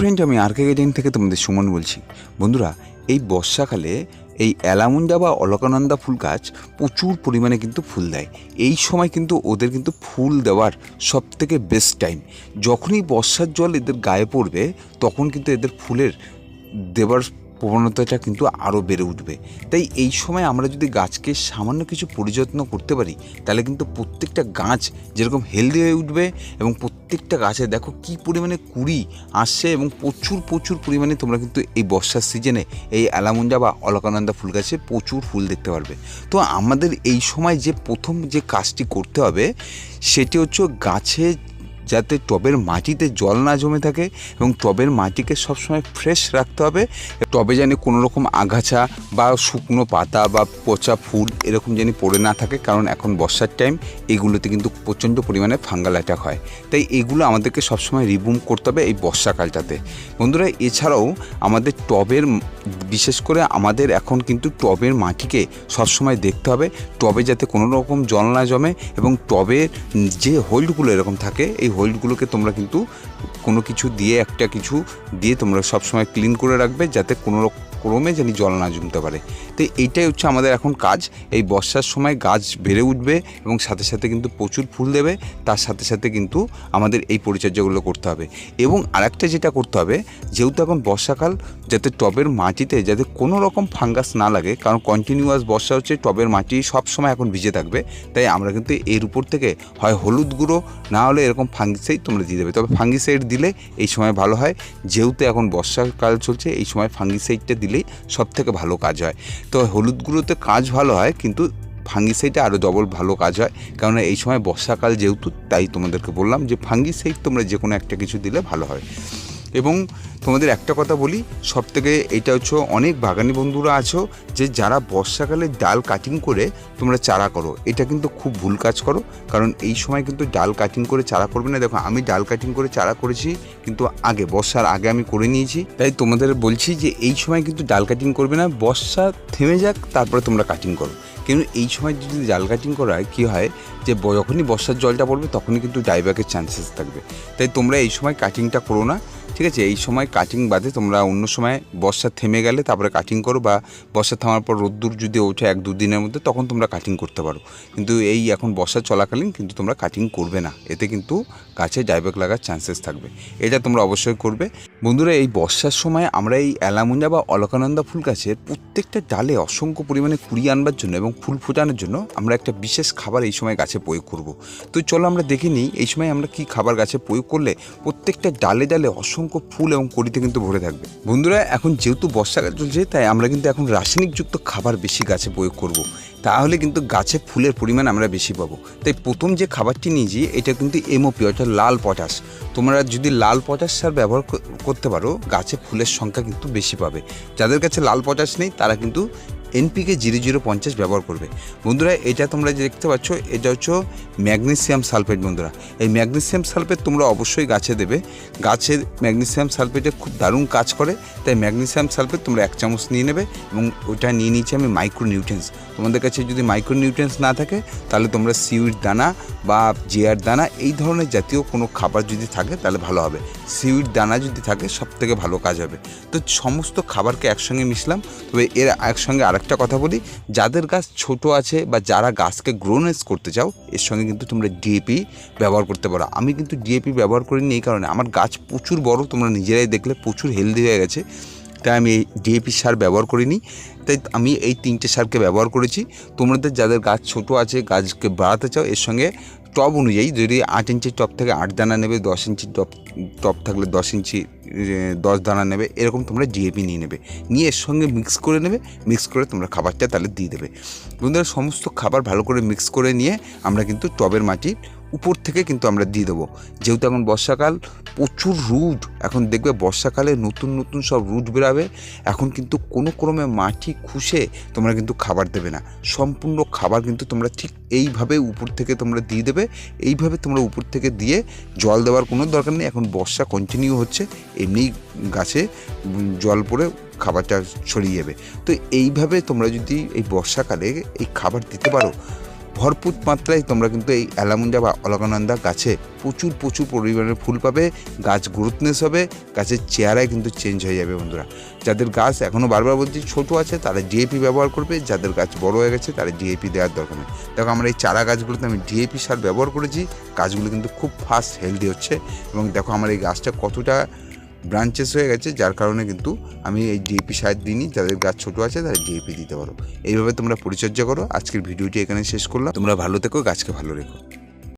Friend আমি আর কে garden থেকে তোমাদের সুমন বলছি। বন্ধুরা, এই বর্ষাকালে এই অ্যালামুন্ডা বা অলকানন্দা ফুল গাছ প্রচুর পরিমাণে কিন্তু ফুল দেয়। এই সময় কিন্তু ওদের কিন্তু ফুল দেওয়ার সব থেকে বেস্ট টাইম যখনই বর্ষার জল এদের গায়ে পড়বে, তখন কিন্তু এদের ফুলের দেওয়ার প্রবণতাটা কিন্তু আরও বেড়ে উঠবে। তাই এই সময় আমরা যদি গাছকে সামান্য কিছু পরিযত্ন করতে পারি, তাহলে কিন্তু প্রত্যেকটা গাছ যেরকম হেলদি হয়ে উঠবে এবং প্রত্যেকটা গাছে দেখো কি পরিমাণে কুড়ি আসছে এবং প্রচুর প্রচুর পরিমাণে তোমরা কিন্তু এই বর্ষার সিজনে এই অ্যালামুন্ডা বা অলকানন্দা ফুল গাছে প্রচুর ফুল দেখতে পারবে। তো আমাদের এই সময় যে প্রথম যে কাজটি করতে হবে সেটি হচ্ছে গাছে যাতে টবের মাটিতে জল না জমে থাকে এবং টবের মাটিকে সবসময় ফ্রেশ রাখতে হবে। টবে যেন কোনো রকম আগাছা বা শুকনো পাতা বা পচা ফুল এরকম যেন পড়ে না থাকে, কারণ এখন বর্ষার টাইম এগুলোতে কিন্তু প্রচণ্ড পরিমাণে ফাঙ্গাল অ্যাটাক হয়। তাই এগুলো আমাদেরকে সবসময় রিমুভ করতে হবে এই বর্ষাকালটাতে। বন্ধুরা, এছাড়াও আমাদের টবের বিশেষ করে আমাদের এখন কিন্তু টবের মাটিকে সবসময় দেখতে হবে, টবে যাতে কোনো রকম জল না জমে এবং টবের যে হোল্ডগুলো এরকম থাকে, এই হোল্ডগুলোকে তোমরা কিন্তু কোনো কিছু দিয়ে একটা কিছু দিয়ে তোমরা সবসময় ক্লিন করে রাখবে যাতে কোনো ক্রমে যেন জল না জমতে পারে। তো এইটাই হচ্ছে আমাদের এখন কাজ। এই বর্ষার সময় গাছ বেড়ে উঠবে এবং সাথে সাথে কিন্তু প্রচুর ফুল দেবে। তার সাথে সাথে কিন্তু আমাদের এই পরিচর্যাগুলো করতে হবে। এবং আরেকটা যেটা করতে হবে, যেহেতু এখন বর্ষাকাল, যাতে টবের মাটিতে যাতে কোনো রকম ফাঙ্গাস না লাগে, কারণ কন্টিনিউয়াস বর্ষা হচ্ছে, টবের মাটি সব সময় এখন ভিজে থাকবে। তাই আমরা কিন্তু এর উপর থেকে হয় হলুদ গুঁড়ো, না হলে এরকম ফাঙ্গিসাইড তোমরা দিয়ে দেবে। তবে ফাঙ্গিসাইড দিলে এই সময় ভালো হয়। যেহেতু এখন বর্ষাকাল চলছে, এই সময় ফাঙ্গিসাইডটা দিলেই সব থেকে ভালো কাজ হয়। তো হলুদ গুঁড়োতে কাজ ভালো হয়, কিন্তু ফাঙ্গিসাইডে আরও ডবল ভালো কাজ হয়। কেননা এই সময় বর্ষাকাল যেহেতু, তাই তোমাদেরকে বললাম যে ফাঙ্গিসাইড তোমরা যে কোনো একটা কিছু দিলে ভালো হয়। এবং তোমাদের একটা কথা বলি সব থেকে এটা হচ্ছে অনেক বাগানি বন্ধুরা আছো যে যারা বর্ষাকালে ডাল কাটিং করে তোমরা চারা করো। এটা কিন্তু খুব ভুল কাজ করো, কারণ এই সময় কিন্তু ডাল কাটিং করে চারা করবে না। দেখো, আমি ডাল কাটিং করে চারা করেছি, কিন্তু আগে, বর্ষার আগে আমি করে নিয়েছি। তাই তোমাদের বলছি যে এই সময় কিন্তু ডাল কাটিং করবে না, বর্ষা থেমে যাক, তারপরে তোমরা কাটিং করো। কিন্তু এই সময় যদি ডাল কাটিং করা হয়, কী হয় যে যখনই বর্ষার জলটা পড়বে, তখনই কিন্তু ডাইব্যাকের চান্সেস থাকবে। তাই তোমরা এই সময় কাটিংটা করো না। ঠিক আছে, এই সময় কাটিং বাদে তোমরা অন্য সময় বর্ষা থেমে গেলে তারপরে কাটিং করো বা বর্ষা থামার পর রোদ্দুর যদি ওঠে এক দুদিনের মধ্যে, তখন তোমরা কাটিং করতে পারো। কিন্তু এই এখন বর্ষা চলাকালীন কিন্তু তোমরা কাটিং করবে না। এতে কিন্তু গাছে ডাইব্যাক লাগার চান্সেস থাকবে। এটা তোমরা অবশ্যই করবে। বন্ধুরা, এই বর্ষার সময় আমরা এই অ্যালামুঞ্জা বা অলকানন্দা ফুল গাছের প্রত্যেকটা ডালে অসংখ্য পরিমাণে কুড়ি আনবার জন্য এবং ফুল ফোটানোর জন্য আমরা একটা বিশেষ খাবার এই সময় গাছে প্রয়োগ করব। তো চলো আমরা দেখে নিই, এই সময় আমরা কি খাবার গাছে প্রয়োগ করলে প্রত্যেকটা ডালে ডালে অসংখ্য ফুল এবং কড়িতে কিন্তু ভরে থাকবে। বন্ধুরা, এখন যেহেতু বর্ষাকাল চলছে, তাই আমরা কিন্তু এখন রাসায়নিকযুক্ত খাবার বেশি গাছে প্রয়োগ করব। তাহলে কিন্তু গাছে ফুলের পরিমাণ আমরা বেশি পাবো। তাই প্রথম যে খাবারটি নিয়েছি, এটা কিন্তু এমওপি অর্থাৎ লাল পটাশ। তোমরা যদি লাল পটাশ সার ব্যবহার করতে পারো, গাছে ফুলের সংখ্যা কিন্তু বেশি পাবে। যাদের কাছে লাল পটাশ নেই, তারা কিন্তু এনপিকে জিরো জিরো পঞ্চাশ ব্যবহার করবে। বন্ধুরা, এটা তোমরা যে দেখতে পাচ্ছ, এটা হচ্ছে ম্যাগনেসিয়াম সালফেট বন্ধুরা। এই ম্যাগনেসিয়াম সালফেট তোমরা অবশ্যই গাছে দেবে। গাছের ম্যাগনেসিয়াম সালফেটে খুব দারুণ কাজ করে। তাই ম্যাগনেসিয়াম সালফেট তোমরা এক চামচ নিয়ে নেবে এবং ওটা নিয়ে নিয়েছি আমি মাইক্রো নিউট্রেন্স তোমাদের কাছে যদি মাইক্রো নিউট্রেন্স না থাকে, তাহলে তোমরা সিউইড দানা বা জিয়ার দানা, এই ধরনের জাতীয় কোনো খাবার যদি থাকে, তাহলে ভালো হবে। সিউইড দানা যদি থাকে সব থেকে ভালো কাজ হবে। তো সমস্ত খাবারকে একসঙ্গে মিশলাম, তবে এর একসঙ্গে আরেকটা কথা বলি, যাদের গাছ ছোট আছে বা যারা গাছকে গ্রোনেস করতে চাও, এর সঙ্গে কিন্তু তোমরা ডিএপি ব্যবহার করতে পারো। আমি কিন্তু ডিএপি ব্যবহার করিনি এই কারণে। আমার গাছ প্রচুর বড়, তোমরা নিজেরাই দেখলে প্রচুর হেলদি হয়ে গেছে। তাই আমি এই ডিএপি সার ব্যবহার করিনি। তাই আমি এই তিনটে সারকে ব্যবহার করেছি। তোমাদের যাদের গাছ ছোট আছে, গাছকে বাড়াতে চাও, এর সঙ্গে টব অনুযায়ী যদি আট ইঞ্চির টপ থেকে আট দানা নেবে, দশ ইঞ্চির টপ টপ থাকলে দশ ইঞ্চি দশ দানা নেবে, এরকম তোমরা জিএপি নিয়ে নেবে। নিয়ে এর সঙ্গে মিক্স করে নেবে মিক্স করে তোমরা খাবারটা তাহলে দিয়ে দেবে। বন্ধুরা, সমস্ত খাবার ভালো করে মিক্স করে নিয়ে আমরা কিন্তু টবের মাটির উপর থেকে কিন্তু আমরা দিয়ে দেবো। যেহেতু এখন বর্ষাকাল, প্রচুর রুট। এখন দেখবে বর্ষাকালে নতুন নতুন সব রুট বেরাবে। এখন কিন্তু কোনো ক্রমে মাটি খুশে তোমরা কিন্তু খাবার দেবে না। সম্পূর্ণ খাবার কিন্তু তোমরা ঠিক এইভাবে উপর থেকে তোমরা দিয়ে দেবে। এইভাবে তোমরা উপর থেকে দিয়ে জল দেওয়ার কোনো দরকার নেই। এখন বর্ষা কন্টিনিউ হচ্ছে, এমনি গাছে জল পড়ে খাবারটা ছড়িয়ে যাবে। তো এইভাবে তোমরা যদি এই বর্ষাকালে এই খাবার দিতে পারো ভরপুর মাত্রায় তোমরা কিন্তু এই অ্যালামুন্ডা বা অলকানন্দা গাছে প্রচুর প্রচুর পরিমাণে ফুল পাবে, গাছ গ্রোথনেস হবে, গাছের চেহারায় কিন্তু চেঞ্জ হয়ে যাবে বন্ধুরা। যাদের গাছ এখনও বারবার বলছি, ছোটো আছে, তারা ডিএপি ব্যবহার করবে, যাদের গাছ বড় হয়ে গেছে, তারা ডিএপি দেওয়ার দরকার নেই। দেখো, আমরা এই চারা গাছগুলোতে আমি ডিএপি সার ব্যবহার করেছি, গাছগুলো কিন্তু খুব ফাস্ট হেলদি হচ্ছে এবং দেখো, আমার এই গাছটা কতটা ব্রাঞ্চেস হয়ে গেছে, যার কারণে কিন্তু আমি এই ডিএপি সার দিইনি। যাদের গাছ ছোটো আছে তারা ডিএপি দিতে পারো। এইভাবে তোমরা পরিচর্যা করো। আজকের ভিডিওটি এখানে শেষ করলাম। তোমরা ভালো থেকো, গাছকে ভালো রেখো।